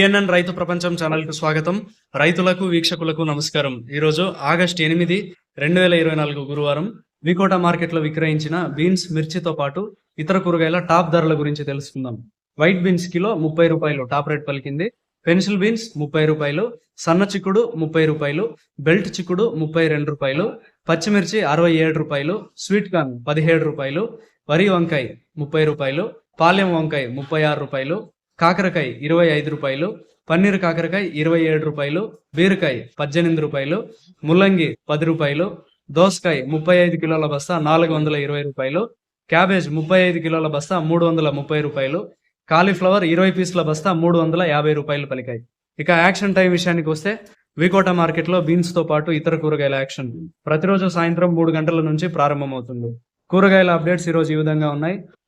PNN రైతు ప్రపంచం ఛానల్కు స్వాగతం. రైతులకు వీక్షకులకు నమస్కారం. ఈరోజు ఆగస్ట్ ఎనిమిది రెండు వేల ఇరవై నాలుగు గురువారం వికోట మార్కెట్లో విక్రయించిన బీన్స్ మిర్చితో పాటు ఇతర కూరగాయల టాప్ ధరల గురించి తెలుసుకుందాం. వైట్ బీన్స్ కిలో ముప్పై రూపాయలు టాప్ రేట్ పలికింది. పెన్సిల్ బీన్స్ ముప్పై రూపాయలు సన్న చిక్కుడు ముప్పై రూపాయలు బెల్ట్ చిక్కుడు ముప్పై రెండు రూపాయలు పచ్చిమిర్చి అరవై ఏడు రూపాయలు స్వీట్ కార్న్ పదిహేడు రూపాయలు వరి వంకాయ ముప్పై రూపాయలు పాలెం వంకాయ ముప్పై ఆరు రూపాయలు కాకరకాయ ఇరవై ఐదు రూపాయలు పన్నీర్ కాకరకాయ ఇరవై ఏడు రూపాయలు బీరకాయ పద్దెనిమిది రూపాయలు ముల్లంగి పది రూపాయలు దోసకాయ ముప్పై ఐదు కిలోల బస్తా నాలుగు వందల ఇరవై రూపాయలు క్యాబేజ్ ముప్పై ఐదు కిలోల బస్తా మూడు వందల ముప్పై రూపాయలు కాలీఫ్లవర్ ఇరవై పీసుల బస్తా మూడు వందల యాభై రూపాయలు పలికాయి. ఇక యాక్షన్ టైం విషయానికి వస్తే వికోట మార్కెట్లో బీన్స్తో పాటు ఇతర కూరగాయల యాక్షన్ ప్రతిరోజు సాయంత్రం మూడు గంటల నుంచి ప్రారంభమవుతుంది. కూరగాయల అప్డేట్స్ ఈ రోజు ఈ విధంగా ఉన్నాయి.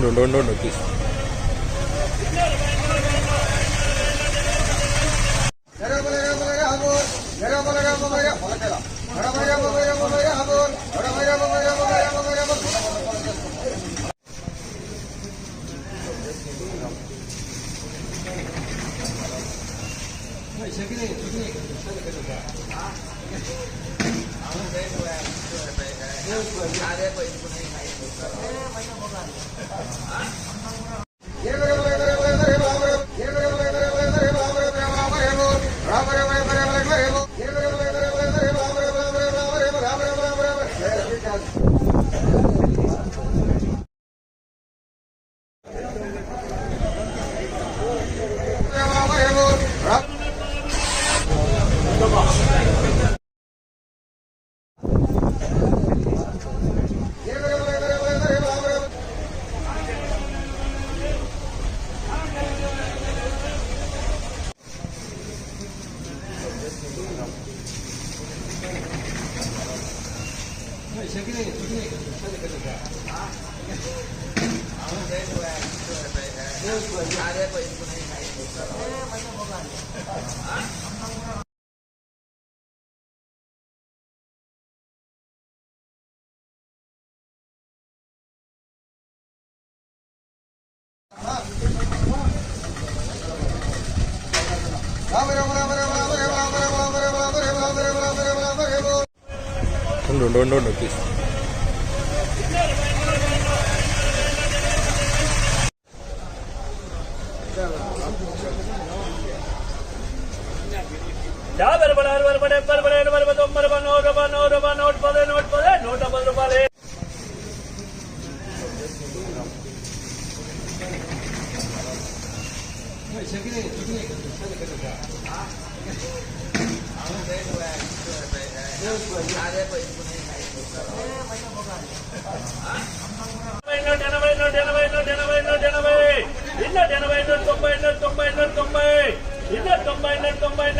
no, no, no, no, please. Ram Ram ఉండు ఉండు ఉండు తీసు ఉండు ఉండు ఉండు ఉండు ఎనభై నుండి ఎనభై నుండి ఎనభై నుండి ఎనభై ఇన్న ఎనభై నుండి తొంభై నుండి తొంభై నుండి తొంభై